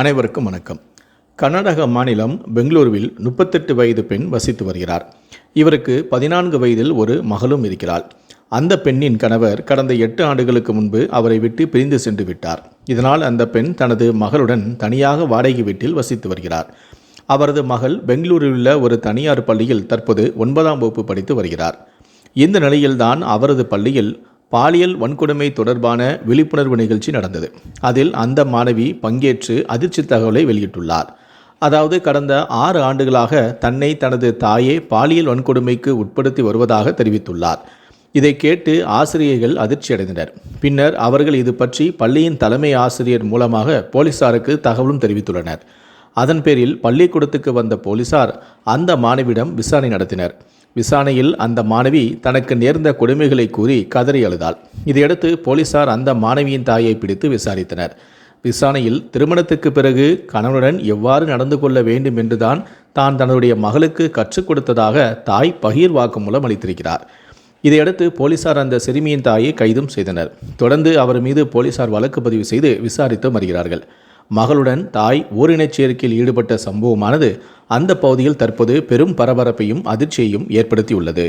அனைவருக்கும் வணக்கம். கர்நாடக மாநிலம் பெங்களூருவில் முப்பத்தெட்டு வயது பெண் வசித்து வருகிறார். இவருக்கு பதினான்கு வயதில் ஒரு மகளும் இருக்கிறாள். அந்த பெண்ணின் கணவர் கடந்த எட்டு ஆண்டுகளுக்கு முன்பு அவரை விட்டு பிரிந்து சென்று விட்டார். இதனால் அந்த பெண் தனது மகளுடன் தனியாக வாடகை வீட்டில் வசித்து வருகிறார். அவரது மகள் பெங்களூரில் உள்ள ஒரு தனியார் பள்ளியில் தற்போது ஒன்பதாம் வகுப்பு படித்து வருகிறார். இந்த நிலையில்தான் அவரது பள்ளியில் பாலியல் வன்கொடுமை தொடர்பான விழிப்புணர்வு நிகழ்ச்சி நடந்தது. அதில் அந்த மாணவி பங்கேற்று அதிர்ச்சி தகவலை வெளியிட்டுள்ளார். அதாவது கடந்த ஆறு ஆண்டுகளாக தன்னை தனது தாயே பாலியல் வன்கொடுமைக்கு உட்படுத்தி வருவதாக தெரிவித்துள்ளார். இதை கேட்டு ஆசிரியர்கள் அதிர்ச்சியடைந்தனர் பின்னர் அவர்கள் இது பற்றி பள்ளியின் தலைமை ஆசிரியர் மூலமாக போலீசாருக்கு தகவலும் தெரிவித்துள்ளனர். அதன் பேரில் பள்ளிக்கூடத்துக்கு வந்த போலீசார் அந்த மாணவியிடம் விசாரணை நடத்தினர். விசாரணையில் அந்த மாணவி தனக்கு நேர்ந்த கொடுமைகளை கூறி கதறி அழுதாள். இதையடுத்து போலீசார் அந்த மாணவியின் தாயை பிடித்து விசாரித்தனர். விசாரணையில் திருமணத்துக்கு பிறகு கணவனுடன் எவ்வாறு நடந்து கொள்ள வேண்டும் என்றுதான் தான் தன்னுடைய மகளுக்கு கற்றுக் கொடுத்ததாக தாய் பகீர் வாக்குமூலம் அளித்திருக்கிறார். இதையடுத்து போலீசார் அந்த சிறுமியின் தாயை கைதும் செய்தனர். தொடர்ந்து அவர் மீது போலீசார் வழக்கு பதிவு செய்து விசாரித்து வருகிறார்கள். மகளுடன் தாய் ஓரினச் சேர்க்கையில் ஈடுபட்ட சம்பவமானது அந்த பகுதியில் தற்போது பெரும் பரபரப்பையும் அதிர்ச்சியையும் ஏற்படுத்தியுள்ளது.